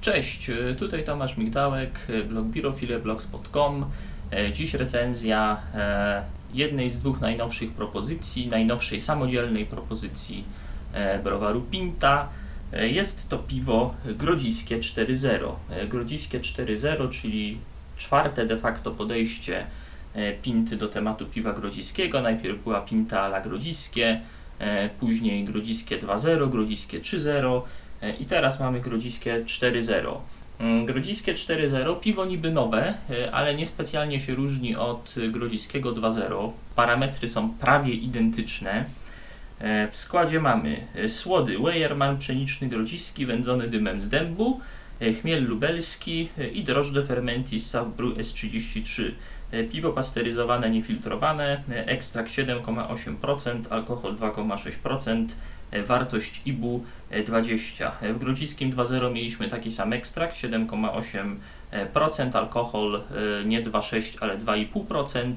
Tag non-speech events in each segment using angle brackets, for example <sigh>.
Cześć, e, tutaj Tomasz Migdałek, e, blog birofile.blogspot.com. E, Dziś recenzja e, jednej z dwóch najnowszych propozycji, najnowszej samodzielnej propozycji e, browaru Pinta. Jest to piwo grodziskie 4.0. E, Grodziskie 4.0, czyli czwarte de facto podejście Pinty do tematu piwa grodziskiego. Najpierw była Pinta ala grodziskie, później grodziskie 2.0, grodziskie 3.0 e, i teraz mamy grodziskie 4.0. Mm, Grodziskie 4.0 piwo niby nowe, e, ale niespecjalnie się różni od e, grodziskiego 2.0. Parametry są prawie identyczne. E, W składzie mamy e, słody Weyerman pszeniczny grodziski wędzony dymem z dębu, e, chmiel lubelski e, i drożdże Fermentis South Brew S33. E, Piwo pasteryzowane, niefiltrowane, e, ekstrakt 7,8%, alkohol 2,6%, e, wartość IBU e, 20. E, W Grodziskim 2.0 mieliśmy taki sam ekstrakt 7,8%, alkohol e, nie 2,6 ale 2,5%,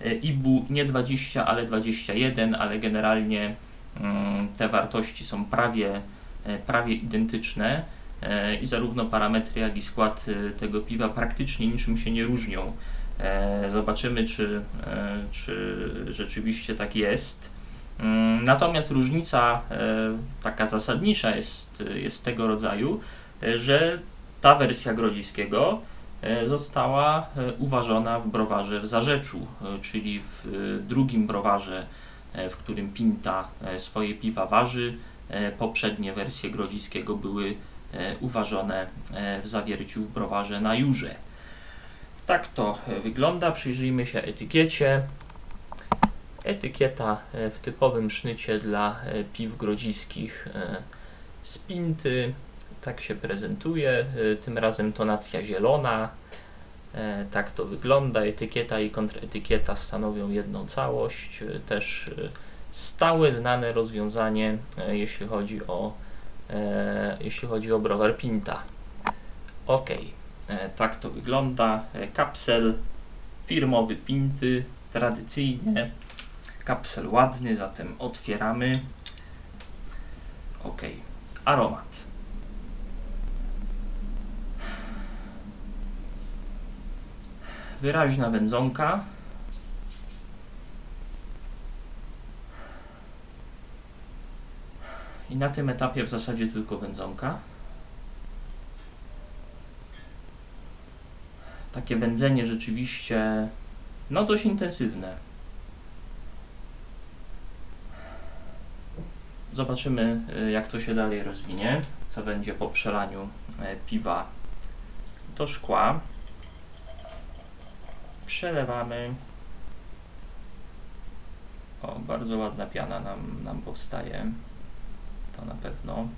e, IBU nie 20 ale 21, ale generalnie mm, te wartości są prawie, e, prawie identyczne e, i zarówno parametry jak i skład e, tego piwa praktycznie niczym się nie różnią. E, Zobaczymy, czy, e, czy rzeczywiście tak jest. Mm, Natomiast różnica e, taka zasadnicza jest, jest tego rodzaju, e, że ta wersja Grodziskiego e, została uważona w browarze w Zarzeczu, czyli w drugim browarze, w którym Pinta swoje piwa waży. Poprzednie wersje Grodziskiego były uważone w zawierciu w browarze na Jurze. Tak to wygląda. Przyjrzyjmy się etykiecie. Etykieta e, w typowym sznycie dla e, piw grodziskich e, z Pinty. Tak się prezentuje. Tym razem tonacja zielona. Tak to wygląda. Etykieta i kontretykieta stanowią jedną całość. Też stałe, znane rozwiązanie, jeśli chodzi o, jeśli chodzi o browar Pinta. Ok, tak to wygląda. Kapsel firmowy Pinty, tradycyjnie. Kapsel ładny, zatem otwieramy. Ok, aromat. Wyraźna wędzonka. I na tym etapie w zasadzie tylko wędzonka. Takie wędzenie rzeczywiście no dość intensywne. Zobaczymy y, jak to się dalej rozwinie, co będzie po przelaniu e, piwa do szkła. Przelewamy. O, bardzo ładna piana nam, nam powstaje. To na pewno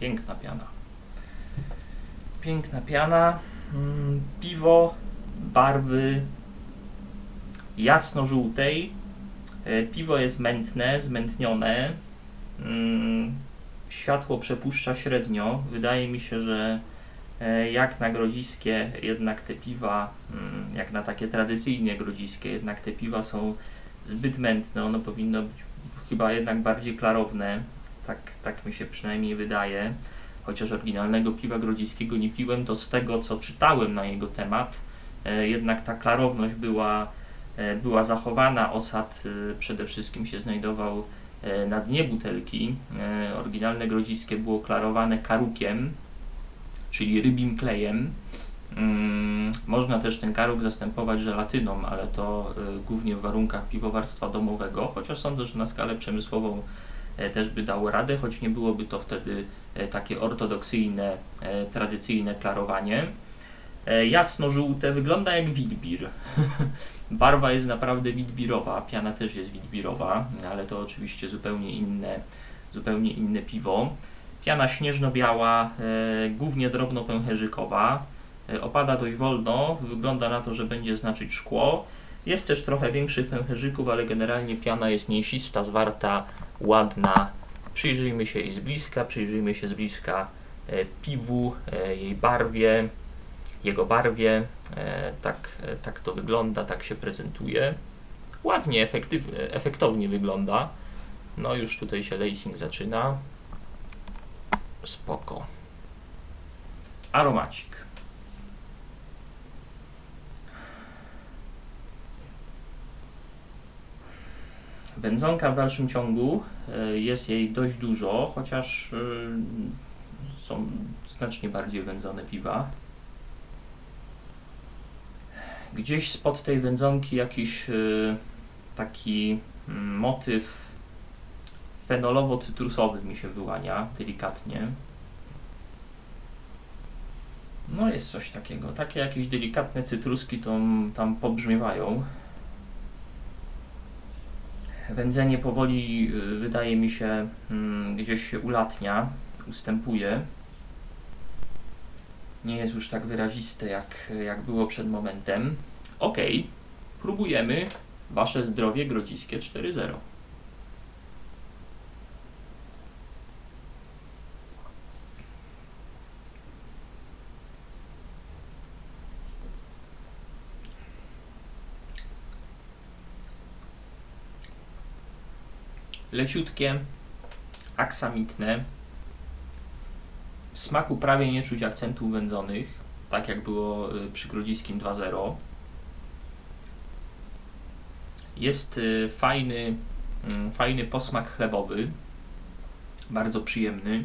piękna piana. Piękna piana. Mm, Piwo barwy jasno-żółtej. E, Piwo jest mętne, zmętnione. Mm, Światło przepuszcza średnio. Wydaje mi się, że e, jak na grodziskie, jednak te piwa, mm, jak na takie tradycyjnie grodziskie, jednak te piwa są zbyt mętne. Ono powinno być chyba jednak bardziej klarowne. Tak, tak mi się przynajmniej wydaje. Chociaż oryginalnego piwa grodziskiego nie piłem, to z tego co czytałem na jego temat, e, jednak ta klarowność była, e, była zachowana. Osad przede wszystkim się znajdował na dnie butelki. E, Oryginalne grodziskie było klarowane karukiem, czyli rybim klejem. Mm, Można też ten karuk zastępować żelatyną, ale to e, głównie w warunkach piwowarstwa domowego, chociaż sądzę, że na skalę przemysłową e, też by dało radę, choć nie byłoby to wtedy e, takie ortodoksyjne, e, tradycyjne klarowanie. E, Jasno-żółte wygląda jak witbir. <laughs> Barwa jest naprawdę witbirowa, piana też jest witbirowa, ale to oczywiście zupełnie inne, zupełnie inne piwo. Piana śnieżno-biała, e, głównie drobnopęcherzykowa. E, opada dość wolno, wygląda na to, że będzie znaczyć szkło. Jest też trochę większych pęcherzyków, ale generalnie piana jest mięsista, zwarta, ładna. Przyjrzyjmy się jej z bliska, przyjrzyjmy się z bliska e, piwu, e, jej barwie, jego barwie. E, tak, tak to wygląda, tak się prezentuje. Ładnie, efektownie wygląda. No już tutaj się lacing zaczyna. Spoko. aromacik. Wędzonka w dalszym ciągu e, jest jej dość dużo, chociaż e, są znacznie bardziej wędzone piwa. Gdzieś spod tej wędzonki jakiś e, taki mm, motyw fenolowo-cytrusowy mi się wyłania delikatnie. No jest coś takiego. Takie jakieś delikatne cytruski tam, tam pobrzmiewają. Wędzenie powoli y, wydaje mi się mm, gdzieś się ulatnia, ustępuje. Nie jest już tak wyraziste jak, jak było przed momentem. Ok, próbujemy Wasze zdrowie grodziskie 4.0. leciutkie, aksamitne. W smaku prawie nie czuć akcentów wędzonych, tak jak było y, przy Grodziskim 2.0. Jest y, fajny, mm, fajny posmak chlebowy, bardzo przyjemny.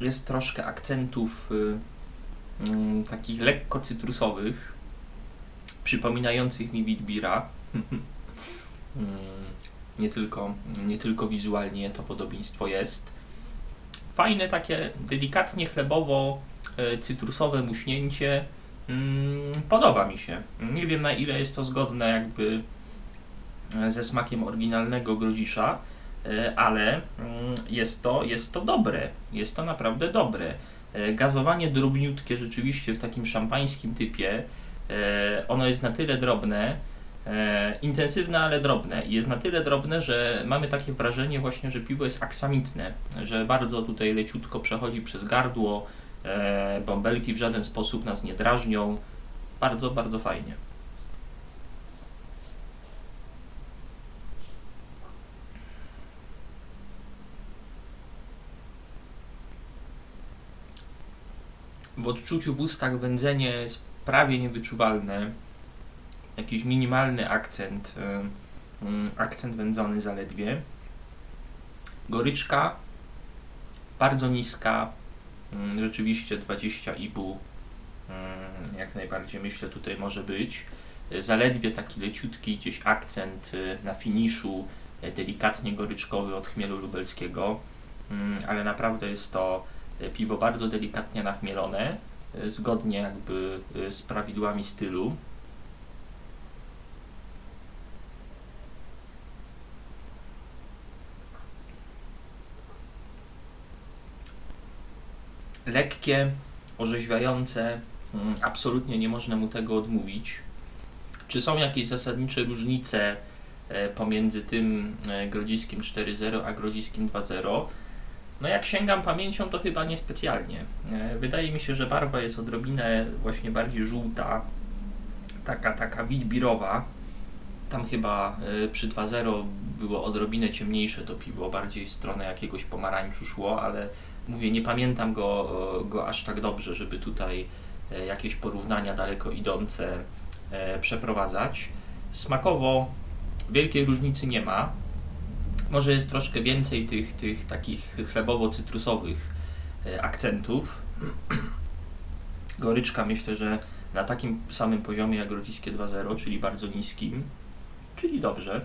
jest troszkę akcentów y, y, takich lekko cytrusowych, przypominających mi Witbira. y, nie, tylko, nie tylko wizualnie to podobieństwo jest. Fajne takie delikatnie chlebowo y, cytrusowe muśnięcie. Mm, podoba mi się. Nie wiem na ile jest to zgodne jakby e, ze smakiem oryginalnego grodzisza E, ale mm, jest to, jest to dobre, jest to naprawdę dobre. E, gazowanie drobniutkie rzeczywiście w takim szampańskim typie, e, ono jest na tyle drobne, intensywne, ale drobne. Jest na tyle drobne, że mamy takie wrażenie właśnie, że piwo jest aksamitne, że bardzo tutaj leciutko przechodzi przez gardło, bąbelki w żaden sposób nas nie drażnią. Bardzo, bardzo fajnie. w odczuciu w ustach wędzenie jest prawie niewyczuwalne. Jakiś minimalny akcent, y, mm, akcent wędzony zaledwie. Goryczka bardzo niska, mm, rzeczywiście 20 ibu mm, jak najbardziej myślę tutaj może być. Zaledwie taki leciutki gdzieś akcent y, na finiszu, y, delikatnie goryczkowy od chmielu lubelskiego, ale naprawdę jest to E, piwo bardzo delikatnie nachmielone, e, zgodnie jakby e, z prawidłami stylu. Lekkie, orzeźwiające, mm, absolutnie nie można mu tego odmówić. Czy są jakieś zasadnicze różnice pomiędzy tym Grodziskiem 4.0 a Grodziskim 2.0? No jak sięgam pamięcią, to chyba niespecjalnie. E, wydaje mi się, że barwa jest odrobinę właśnie bardziej żółta, taka, taka witbirowa. Tam chyba e, przy 2.0 było odrobinę ciemniejsze to piwo, bardziej w stronę jakiegoś pomarańczu szło, ale mówię, nie pamiętam go, go aż tak dobrze, żeby tutaj e, jakieś porównania daleko idące przeprowadzać. Smakowo wielkiej różnicy nie ma. Może jest troszkę więcej tych, tych takich chlebowo-cytrusowych e, akcentów. <clears throat> Goryczka myślę, że na takim samym poziomie jak Grodziskie 2.0, czyli bardzo niskim, czyli dobrze.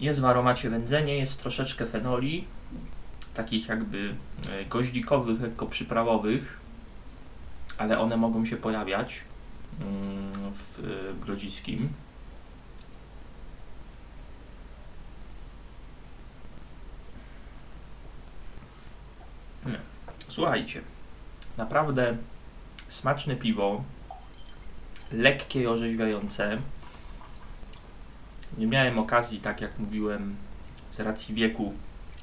Jest w aromacie wędzenie, jest troszeczkę fenoli, takich jakby e, goździkowych, lekko przyprawowych, ale one mogą się pojawiać. Mm, w Grodziskim. Słuchajcie, naprawdę smaczne piwo, lekkie i orzeźwiające. Nie miałem okazji, tak jak mówiłem, z racji wieku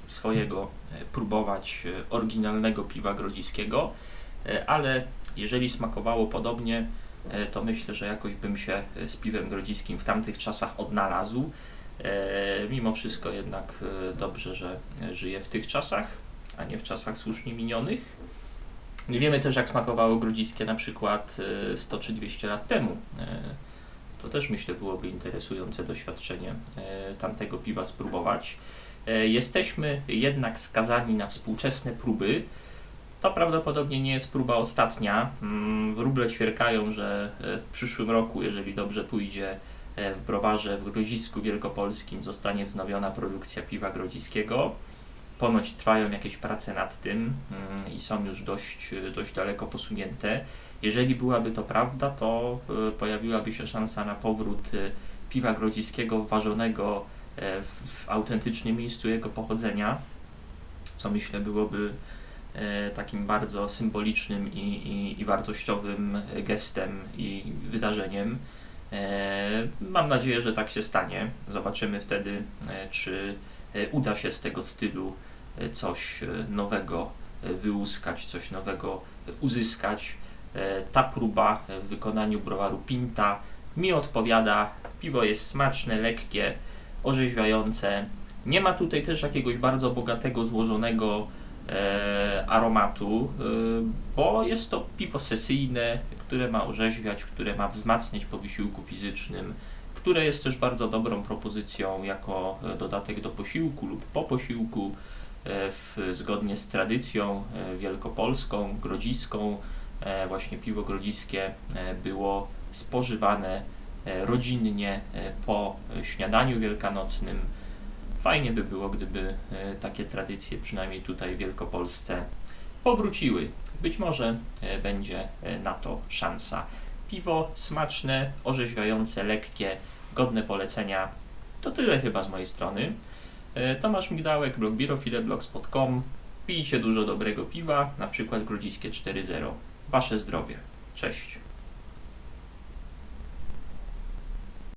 swojego, e, próbować e, oryginalnego piwa grodziskiego. e, ale jeżeli smakowało podobnie, e, to myślę, że jakoś bym się e, z piwem grodziskim w tamtych czasach odnalazł. E, Mimo wszystko jednak e, dobrze, że e, żyję w tych czasach, a nie w czasach słusznie minionych. Nie wiemy też, jak smakowało grodziskie na przykład e, 100 czy 200 lat temu. E, To też myślę byłoby interesujące doświadczenie e, tamtego piwa spróbować. E, Jesteśmy jednak skazani na współczesne próby. To prawdopodobnie nie jest próba ostatnia. Mm, Wróble ćwierkają, że e, w przyszłym roku, jeżeli dobrze pójdzie, e, w browarze w Grodzisku Wielkopolskim zostanie wznowiona produkcja piwa grodziskiego. Ponoć trwają jakieś prace nad tym mm, i są już dość, dość daleko posunięte. Jeżeli byłaby to prawda, to e, pojawiłaby się szansa na powrót e, piwa grodziskiego ważonego e, w, autentycznym miejscu jego pochodzenia, co myślę byłoby e, takim bardzo symbolicznym i, i, i wartościowym gestem i wydarzeniem. E, Mam nadzieję, że tak się stanie. Zobaczymy wtedy, e, czy e, uda się z tego stylu e, coś e, nowego e, wyłuskać, coś nowego e, uzyskać. E, Ta próba e, w wykonaniu browaru Pinta mi odpowiada. Piwo jest smaczne, lekkie, orzeźwiające. Nie ma tutaj też jakiegoś bardzo bogatego, złożonego e, aromatu, e, bo jest to piwo sesyjne, które ma orzeźwiać, które ma wzmacniać po wysiłku fizycznym, które jest też bardzo dobrą propozycją jako e, dodatek do posiłku lub po posiłku, e, w, zgodnie z tradycją e, wielkopolską, grodziską. E, właśnie piwo grodziskie e, było spożywane e, rodzinnie e, po e, śniadaniu wielkanocnym. Fajnie by było, gdyby e, takie tradycje, przynajmniej tutaj w Wielkopolsce, powróciły. Być może e, będzie e, na to szansa. Piwo smaczne, orzeźwiające, lekkie, godne polecenia. To tyle chyba z mojej strony. Tomasz Migdałek, blog birofileblogs.com. Pijcie dużo dobrego piwa, na przykład grodziskie 4.0. Wasze zdrowie. Cześć.